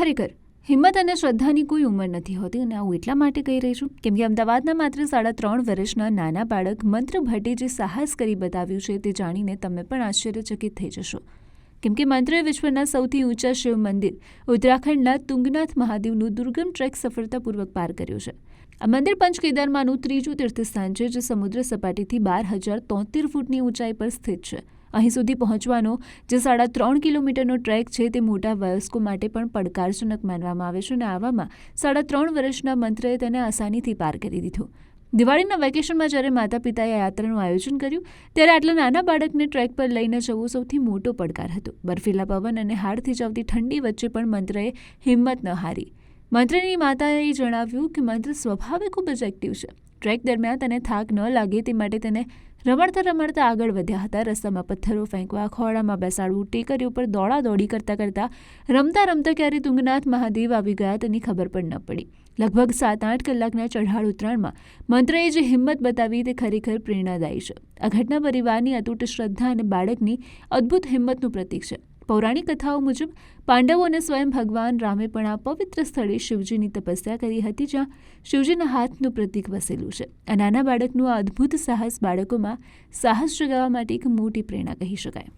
ખરેખર, હિંમત અને શ્રદ્ધાની કોઈ ઉંમર નથી હોતી અને આવું એટલા માટે કહી રહી છું કેમ કે અમદાવાદના માત્ર સાડા ત્રણ વર્ષના નાના બાળક મંત્ર ભટ્ટે જે સાહસ કરી બતાવ્યું છે તે જાણીને તમે પણ આશ્ચર્યચકિત થઈ જશો. કેમ કે મંત્રે વિશ્વના સૌથી ઊંચા શિવ મંદિર, ઉત્તરાખંડના તુંગનાથ મહાદેવનું દુર્ગમ ટ્રેક સફળતાપૂર્વક પાર કર્યું છે. આ મંદિર પંચકેદારમાંનું ત્રીજું તીર્થસ્થાન છે જે સમુદ્ર સપાટીથી બાર હજાર તોતેર ફૂટની ઊંચાઈ પર સ્થિત છે. અહીં સુધી પહોંચવાનો, જે સાડા ત્રણ કિલોમીટરનો ટ્રેક છે તે મોટા વયસ્કો માટે પણ પડકારજનક માનવામાં આવે છે અને આવામાં સાડા ત્રણ વર્ષના મંત્રએ તેને આસાનીથી પાર કરી દીધું. દિવાળીના વેકેશનમાં જ્યારે માતા પિતાએ યાત્રાનું આયોજન કર્યું, ત્યારે આટલા નાના બાળકને ટ્રેક પર લઈને જવું સૌથી મોટો પડકાર હતો. બર્ફીલા પવન અને હાડથી જવતી ઠંડી વચ્ચે પણ મંત્રએ હિંમત ન હારી. મંત્રની માતાએ જણાવ્યું કે મંત્ર સ્વભાવે ખૂબ જ એક્ટિવ છે. ટ્રેક દરમિયાન તેને થાક ન લાગે તે માટે તેને રમડતા રમડતા આગળ વધ્યા હતા. રસ્તામાં પથ્થરો ફેંકવા, ખોળામાં બેસાડવું ટેકરી ઉપર દોડા દોડી કરતાં કરતાં રમતા રમતા ક્યારે તુંગનાથ મહાદેવ આવી ગયા તેની ખબર પણ ન પડી. લગભગ સાત આઠ કલાકના ચઢાળ ઉતરાણમાં મંત્રએ જે હિંમત બતાવી તે ખરેખર પ્રેરણાદાયી છે. આ ઘટના પરિવારની અતૂટ શ્રદ્ધા અને બાળકની અદ્ભુત હિંમતનું પ્રતીક છે. પૌરાણિક કથાઓ મુજબ, પાંડવો અને સ્વયં ભગવાન રામે પણ આ પવિત્ર સ્થળે શિવજીની તપસ્યા કરી હતી જ્યાં શિવજીના હાથનું પ્રતીક વસેલું છે. આ નાના બાળકનું આ અદ્ભુત સાહસ બાળકોમાં સાહસ જગાવવા માટે એક મોટી પ્રેરણા કહી શકાય.